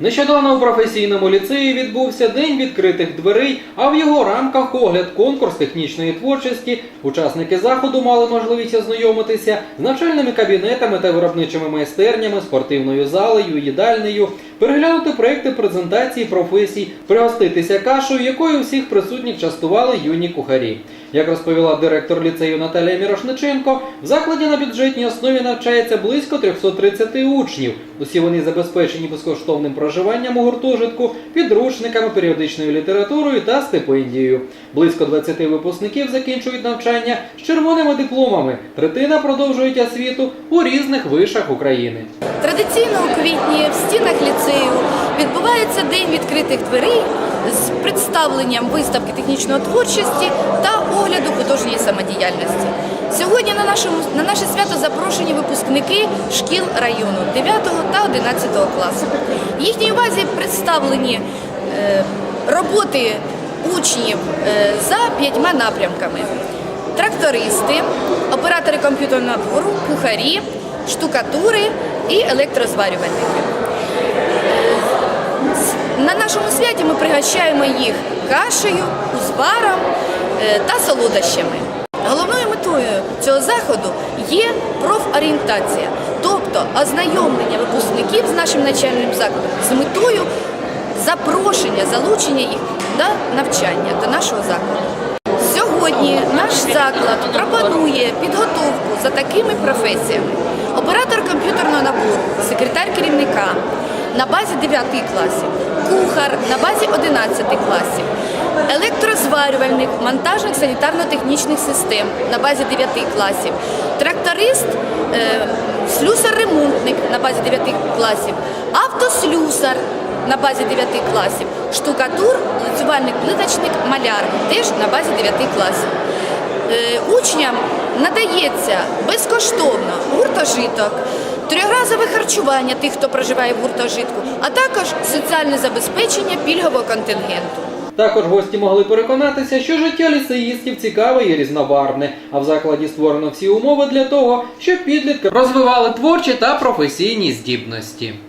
Нещодавно у професійному ліцеї відбувся день відкритих дверей, а в його рамках огляд конкурс технічної творчості. Учасники заходу мали можливість ознайомитися з навчальними кабінетами та виробничими майстернями, спортивною залею, їдальнею, переглянути проекти презентації професій, пригоститися кашею, якою всіх присутніх частували юні кухарі. Як розповіла директор ліцею Наталія Мірошниченко, в закладі на бюджетній основі навчається близько 330 учнів. Усі вони забезпечені безкоштовним проживанням у гуртожитку, підручниками, періодичною літературою та стипендією. Близько 20 випускників закінчують навчання з червоними дипломами. Третина продовжують освіту у різних вишах України. Традиційно у квітні в стінах ліцею відбувається день відкритих дверей з представленням виставки технічної творчості та самодіяльності. Сьогодні на нашому на наше свято запрошені випускники шкіл району 9 та 11 класу. Їхній увазі представлені е, роботи учнів е, за п'ятьма напрямками: трактористи, оператори комп'ютерного двору, кухарі, штукатури і електрозварювальники. На нашому святі ми пригощаємо їх кашею, узваром е, та солодощами. Цього заходу є профорієнтація, тобто ознайомлення випускників з нашим навчальним закладом з метою запрошення, залучення їх до навчання до нашого закладу. Сьогодні наш заклад пропонує підготовку за такими професіями: оператор комп'ютерного набору, секретар керівника на базі 9 класів, кухар на базі 11 класів, електрозварювальник монтажник санітарно-технічних систем на базі 9 класів, тракторист, е, слюсар-ремонтник на базі 9 класів, автослюсар на базі 9 класів, штукатур, лицювальник, плиточник, маляр теж на базі 9 класів. Е, Учням надається безкоштовно гуртожиток, трьохразове харчування тих, хто проживає в гуртожитку, а також соціальне забезпечення пільгового контингенту. Також гості могли переконатися, що життя ліцеїстів цікаве і різнобарвне, а в закладі створено всі умови для того, щоб підлітки розвивали творчі та професійні здібності.